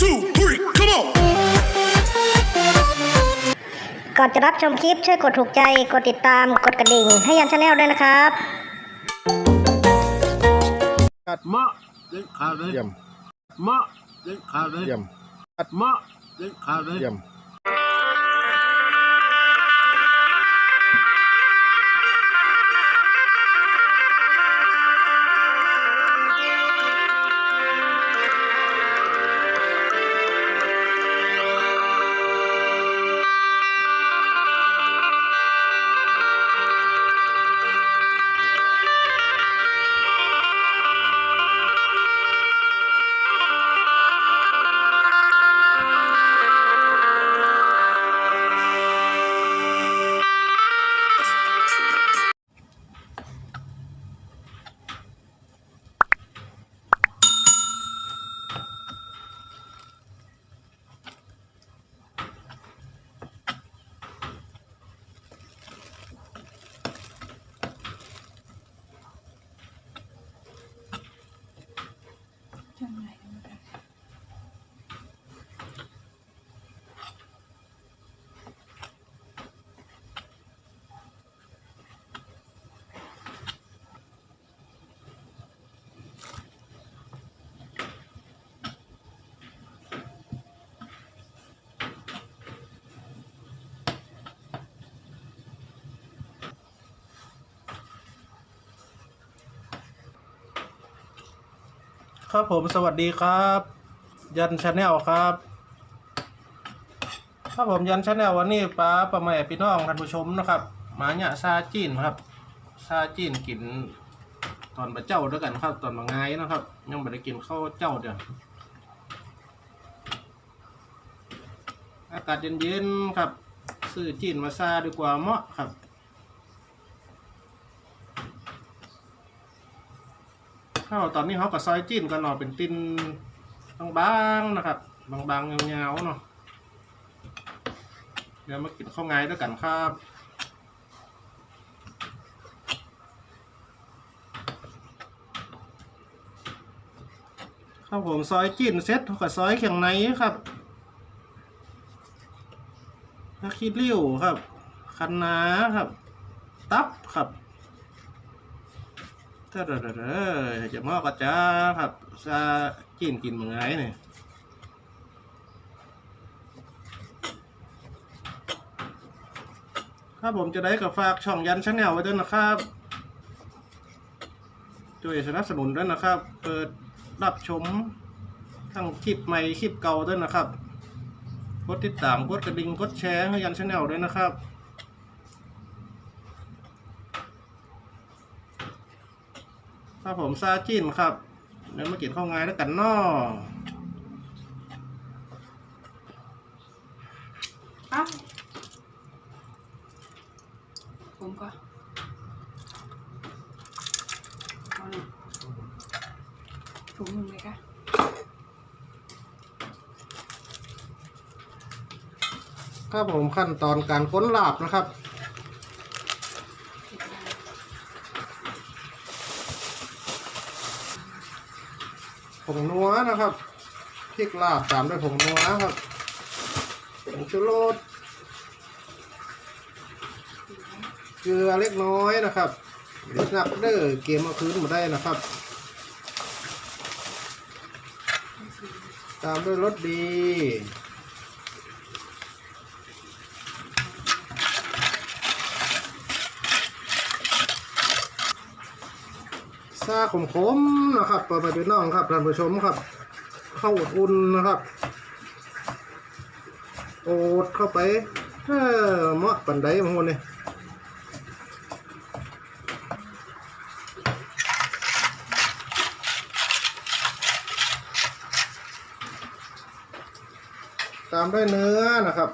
two, three, come on. ก่อนจะรับชมคลิปช่วยกดถูกใจ กดติดตามกดกระดิ่ง ให้ยันชาแนลด้วยนะครับ มะเด็ดขาดเลยเยี่ยมมะเด็ดขาดเลยเยี่ยมมะเด็ดขาดเลยเยี่ยม All right. ครับผมสวัสดีครับ ยันชาแนลครับครับผมยันชาแนลวันนี้ป้าป้าแม่พี่น้องท่านผู้ชมนะครับหมาเนี่ยซาจีนครับซาจีนกินตอนประเจ้าด้วยกันครับ ตอนมาไงายนะครับ ยังไม่ได้กินข้าวเจ้าเดียวอากาศเย็นๆครับ ซื้อจีนมาซาดีกว่าเหมาะครับ ข้าวตอนนี้เขากับซอยจิ้นกันเนเป็นตินบางๆนะครับ บางๆเงาๆเนาะเดี๋ยวมากินข้าวไงด้วยกันครับครับผมซอยจิ้นเซ็ตกับซอยเขียงในครับผักขี้ริ้วครับคันนาครับ ตับครับ เด้อเด้อเด้อจะมอกระจ้าครับซากินกินเมืองไงเนี่ยครับผมจะได้กับฝากช่องยันชาแนลไว้ด้วยนะครับช่วยสนับสนุนด้วยนะครับ เปิดรับชมทั้งคลิปใหม่คลิปเก่าด้วยนะครับ กดติดตามกดกระดิ่งกดแชร์ให้ยันชาแนลด้วยนะครับ ครับผมซาจินครับเดี๋ยวมากินข้าวงายแล้วกันเนาะเอ้าผมก็เอาหน่อยถุงหนึ่งเลยค่ะครับผมขั้นตอนการค้นลาบนะครับ งนัวนะครับพริกลาบตามด้วยผงนัวครับผงชูรสเกลือเล็กน้อยนะครับเล็กนักเด้อเกมมาคืนมาได้นะครับ ตามด้วยรสดี ซาขมขมๆนะครับเปิดไปเป็นน้องครับท่านผู้ชมครับ เข้าอุ่นนะครับโอดเข้าไปเออมาะปันไดบางคนเนี่ยตามด้วยเนื้อนะครับ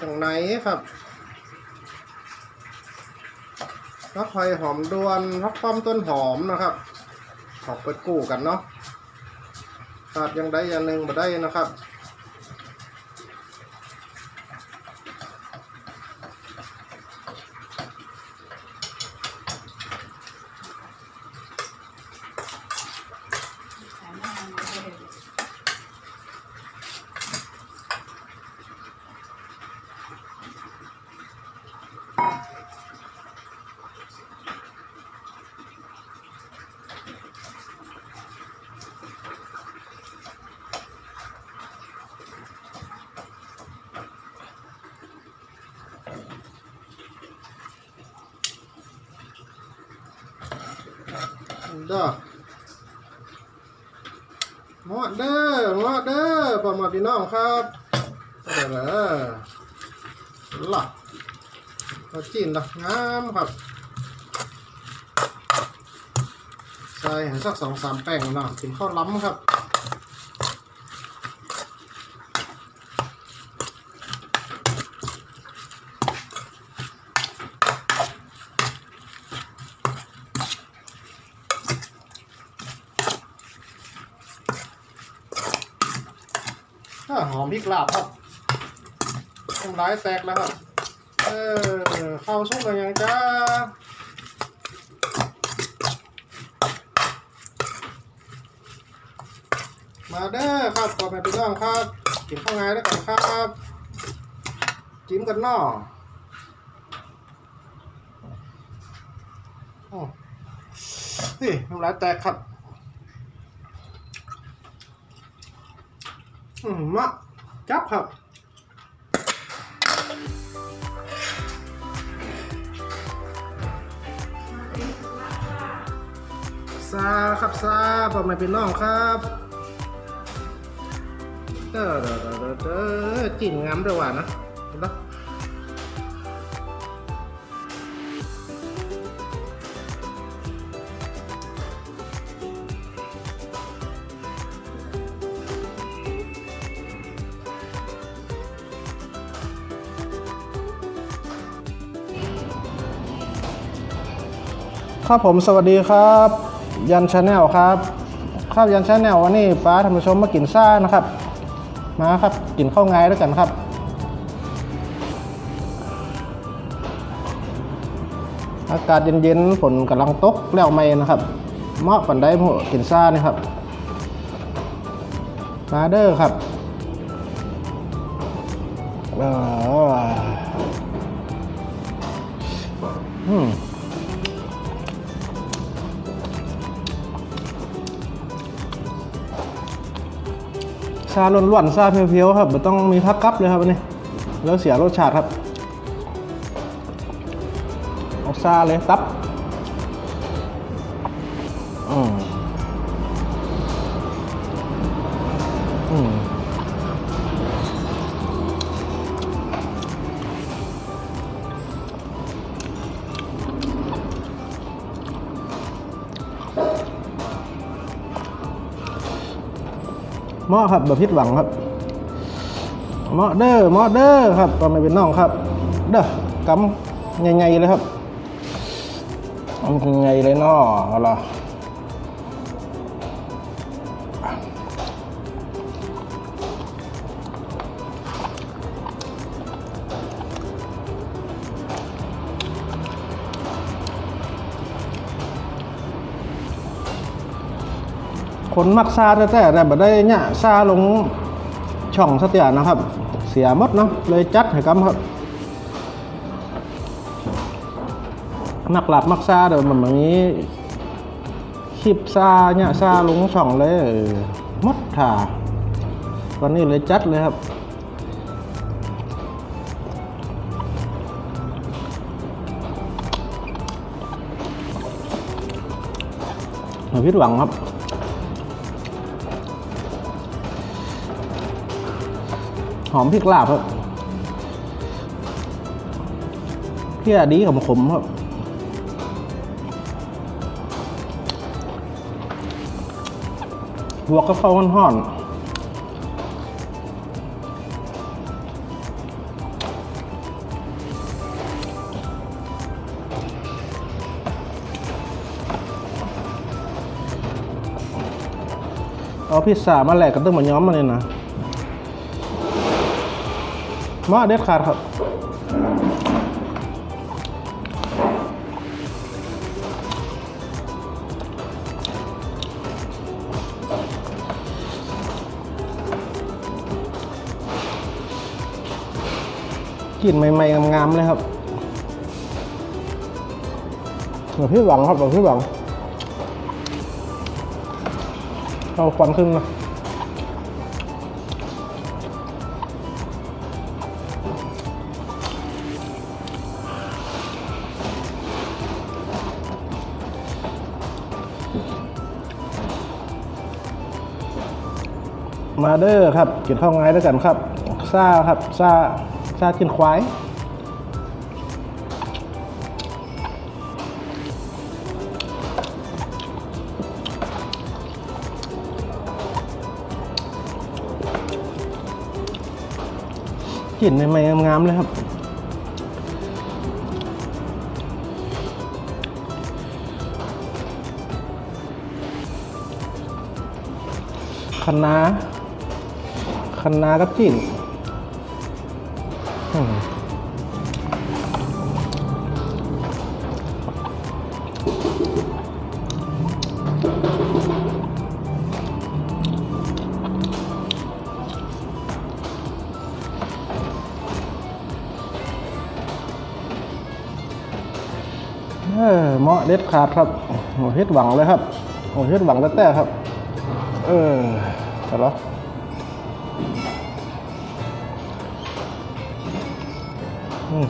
ตรงไหนครับ รักไฟหอมดวนรักป้อมต้นหอมนะครับขอบไปกู้กันเนาะขาดยังไดอย่างหนึ่งมาได้นะครับ สามารถเอามาได้เลย เด้อเหมาะเด้อหมาะเด้อพ่อมาพี่น้องครับเด้อเด้อล่ะเอาจีนละงามครับใส่สักสองสามแป้งเนาะกินข้าวล้ำครับ อ่าหอมพริก ลาบครับต้มร้ายแตกแล้วครับ เออข้าวสุกกันยังจ้ามาเด้อครับก่อนไปพี่น้องครับกินข้าวไงด้วยกันครับ จิ้มกันนอโอ้นี่น้ำลายแตกครับ อืมมะ จับครับซาครับซาพ่อแม่เป็นน้องครับเด้อเด้อเด้อเด้อจิ้มงามด้วยว่ะนะเห็นปะ ครับผมสวัสดีครับ ยันชาแนลครับ ครับยันชาแนลวันนี้ป้าท่านผู้ชมมากินซ่านะครับ มาครับกินข้าวไงด้วยกันครับ อากาศเย็นๆฝนกำลังตกแล้วไม่นะครับเหมาะปันได้หมกินซ่านี่ครับ มาเด้อครับเอออืม ชาล้วนๆซาเพียวๆครับไม่ต้องมีพักกับเลยครับอันนี้ แล้วเสียรสชาติครับเอาซาเลยตับอืมอืม มาะครับแบบพิดหวังครับเมาะเด้อเหมาะเด้อครับตอนไม่เป็นน้องครับ เด้อกำไงๆเลยครับกำใหญ่เลยเนาะเอาล่ะ คนมักซาแต่แต่แต่บ่ได้เนี่ยซาลงช่องสเตียนะครับ เสียหมดเนาะเลยจัดให้กำครับมักหลับมักซาเดี๋ยวมันแบบนี้คลิปซาเนี่ยซาลงช่องเลยหมดถ่าตอนนี้เลยจัดเลยครับอาผิดหวังครับ อมพริกลาบครับเพี้ยดีขมขมครับบวกกับข้าวห่อนเอาพิซซ่ามาแลกกับตึ้งหมาย้อมมาเลยนะ มาเด็ดขาดครับกลิ่นใหม่ๆงามๆเลยครับแบบพี่หวังครับแบบพี่หวัง เอาควันขึ้นนะ มาเด้อครับกินข้าวไงด้วยกันครับซ่าครับซ่าซ่ากินควายกลิ่นใหม่ๆงามๆเลยครับ คณะ คะน้ากับจิ้นเออเหมาะเด็ดขาดครับโอ้เฮ็ดหวังเลยครับโอ้เฮ็ดหวังแต่แต่ครับ เออแต่ละ อืม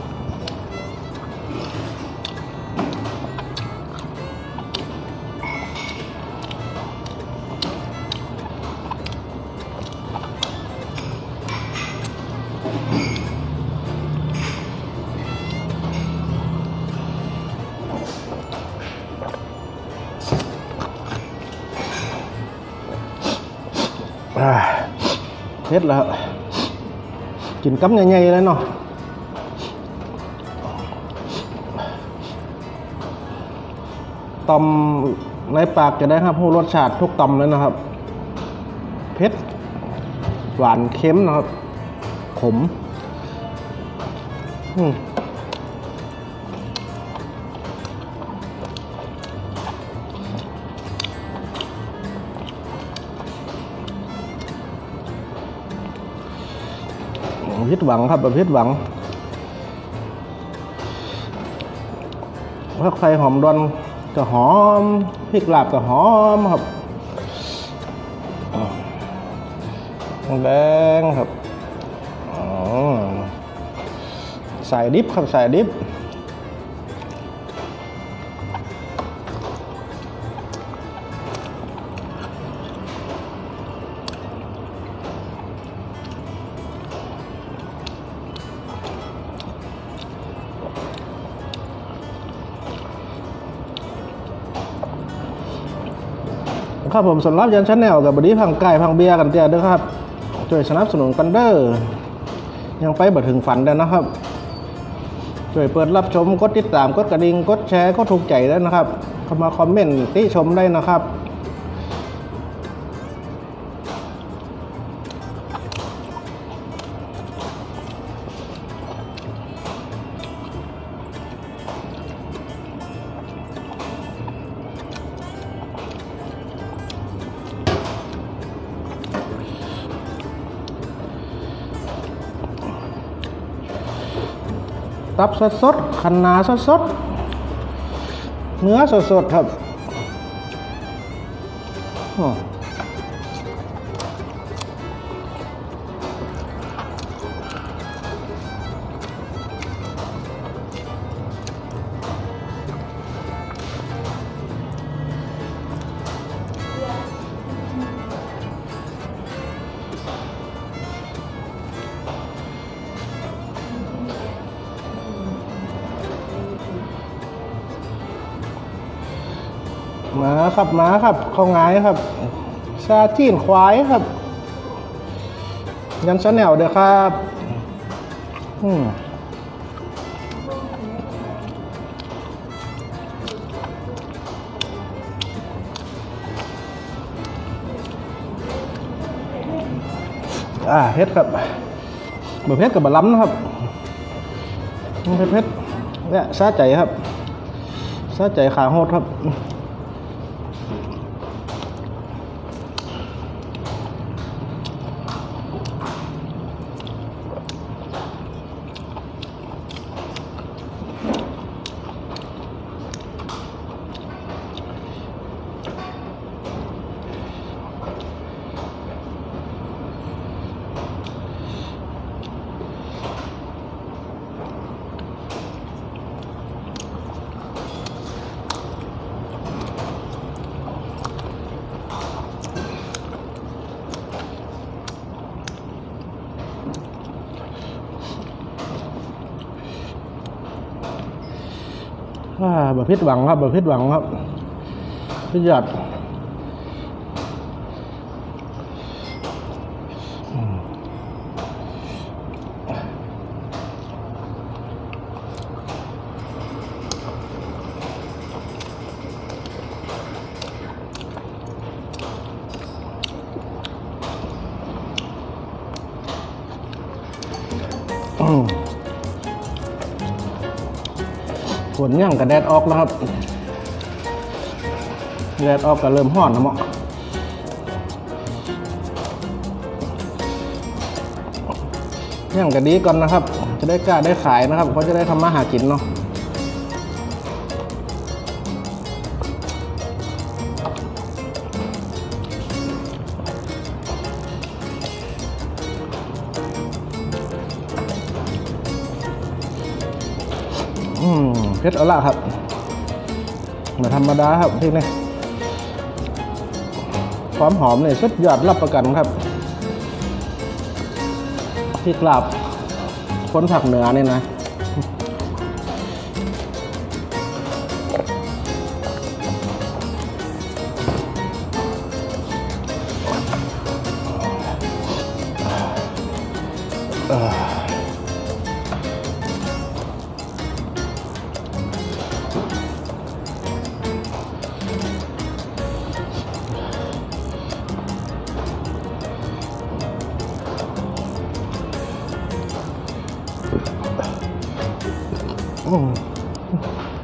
อ่าเฮ็ดแล้ว ตำในปากจะได้ครับผู้รสชาติทุกตำเลยนะครับ เผ็ด หวานเค็มนะครับ ขมอืมพิดหวังครับแบบพิดหวัง ถ้าใครหอมดอน ก็หอมพริกลาบก็หอมครับแดงครับใส่ดิบครับใส่ดิบ ครับผมสำหรับยันชั้นแนวกับบดีพังไก่พังเบียร์กันเจ้ยเด้อครับช่วยสนับสนุนกันเด้อยังไปบ่ถึงฝันได้นะครับช่วยเปิดรับชมกดติดตามกดกระดิ่งกดแชร์กดถูกใจได้นะครับเข้ามาคอมเมนต์ติชมได้นะครับ ตับสดสดๆคันนาสดสดเนื้อสดสดครับ ครับมาครับข้าไงายครับซาจีนควายครับยันชาแนลเด้อครับอืมอ่าเพชรครับบอร์เพชรกับบะล้ำนะครับเพชรเพชรเนี่ยซาใจครับซาใจขาโหดครับ อ อ่าบพิดหวังครับบะพิดหวังครับสุดยอดอืม ฝนย่างกับแดดออกแล้วครับ แดดออกก็เริ่มห้อนนะเหมาะย่างก็ดีก่อนนะครับ จะได้กล้าได้ขายนะครับเขาจะได้ทำมาหากินเนาะ อืมเพชรอาละครับมาธรรมดาครับพี่นี่ความหอมเนี่ยสุดยอดรับประกันครับที่กลับคนผักเหนือเนี่ยนะ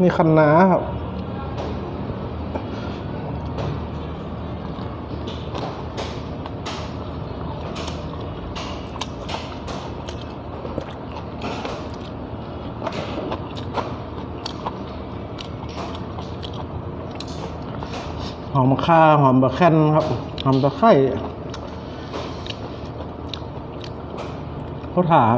นี่คันนาครับหอมข่าหอมบะแคนครับ หอมตะไคร้เขาถาค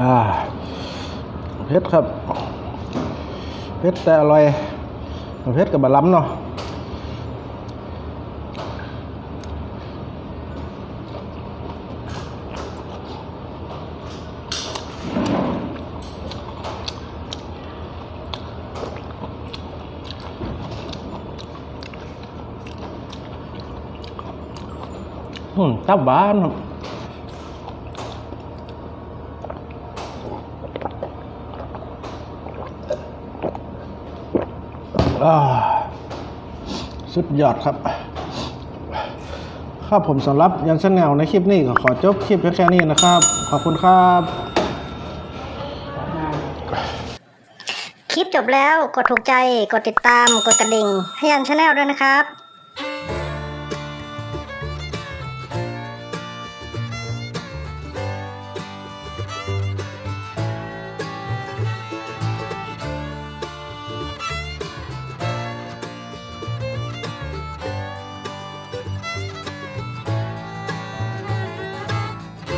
อ่าเพชรครับเพชรแต่อร่อยเพชรกับบะล้ำเนาะอืมตับหวานครับ สุดยอดครับ ครับผมสำหรับยันชแนลในคลิปนี้ก็ขอจบคลิปแค่นี้นะครับ ขอบคุณครับ คลิปจบแล้วกดถูกใจ กดติดตาม กดกระดิ่งให้ยันชาแนลด้วยนะครับ